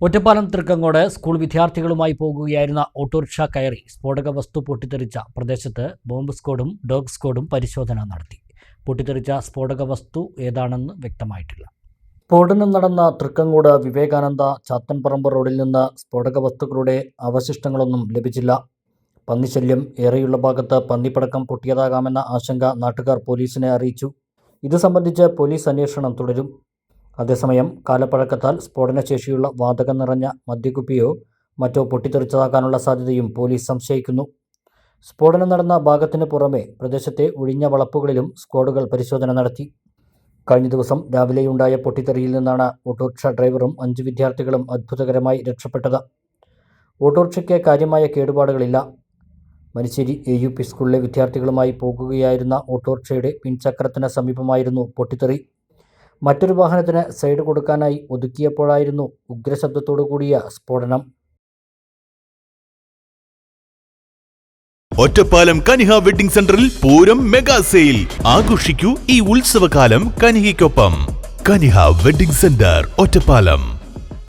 Ottapalam Thrikkangode school വിദ്യാർത്ഥികളുമായി പോകുകയായിരുന്ന autorickshaw കയറി സ്ഫോടക വസ്തു പൊട്ടിത്തെറിച്ച പ്രദേശത്ത് ബോംബ് സ്ക്വാഡും ഡോഗ് സ്ക്വാഡും പരിശോധന നടത്തി. പൊട്ടിത്തെറിച്ച സ്ഫോടക വസ്തു ഏതാണെന്ന് വ്യക്തമായിട്ടില്ല. സ്ഫോടനം നടന്ന തൃക്കങ്ങോട് വിവേകാനന്ദ ചാത്തൻപറമ്പ് റോഡിൽ നിന്ന് സ്ഫോടക വസ്തുക്കളുടെ അവശിഷ്ടങ്ങളൊന്നും ലഭിച്ചില്ല. പന്നിശല്യം ഏറെയുള്ള ഭാഗത്ത് പന്നിപ്പടക്കം പൊട്ടിയതാകാമെന്ന ആശങ്ക നാട്ടുകാർ പോലീസിനെ അറിയിച്ചു. ഇത് സംബന്ധിച്ച് പോലീസ് അന്വേഷണം തുടരും. അതേസമയം കാലപ്പഴക്കത്താൽ സ്ഫോടനശേഷിയുള്ള വാതകം നിറഞ്ഞ മദ്യക്കുപ്പിയോ മറ്റോ പൊട്ടിത്തെറിച്ചതാകാനുള്ള സാധ്യതയും പോലീസ് സംശയിക്കുന്നു. സ്ഫോടനം നടന്ന ഭാഗത്തിന് പുറമെ പ്രദേശത്തെ ഒഴിഞ്ഞ വളപ്പുകളിലും സ്ക്വാഡുകൾ പരിശോധന നടത്തി. കഴിഞ്ഞ ദിവസം രാവിലെയുണ്ടായ പൊട്ടിത്തെറിയിൽ നിന്നാണ് ഓട്ടോറിക്ഷ ഡ്രൈവറും അഞ്ച് വിദ്യാർത്ഥികളും അത്ഭുതകരമായി രക്ഷപ്പെട്ടത്. ഓട്ടോറിക്ഷയ്ക്ക് കാര്യമായ കേടുപാടുകളില്ല. മരിശ്ശേരി എ യു പി സ്കൂളിലെ വിദ്യാർത്ഥികളുമായി പോകുകയായിരുന്ന ഓട്ടോറിക്ഷയുടെ പിൻചക്രത്തിന് സമീപമായിരുന്നു പൊട്ടിത്തെറി. മറ്റൊരു വാഹനത്തിന് സൈഡ് കൊടുക്കാനായി ഒതുക്കിയപ്പോഴായിരുന്നു ഉഗ്രശബ്ദത്തോടു കൂടിയ സ്ഫോടനം. ഒറ്റപ്പാലം കനിഹ വെഡിംഗ് സെന്ററിൽ പൂരം മെഗാ സെയിൽ. ആഘോഷിക്കൂ ഈ ഉത്സവകാലം കനിഹയ്ക്കൊപ്പം. Kaniha wedding centre Ottapalam.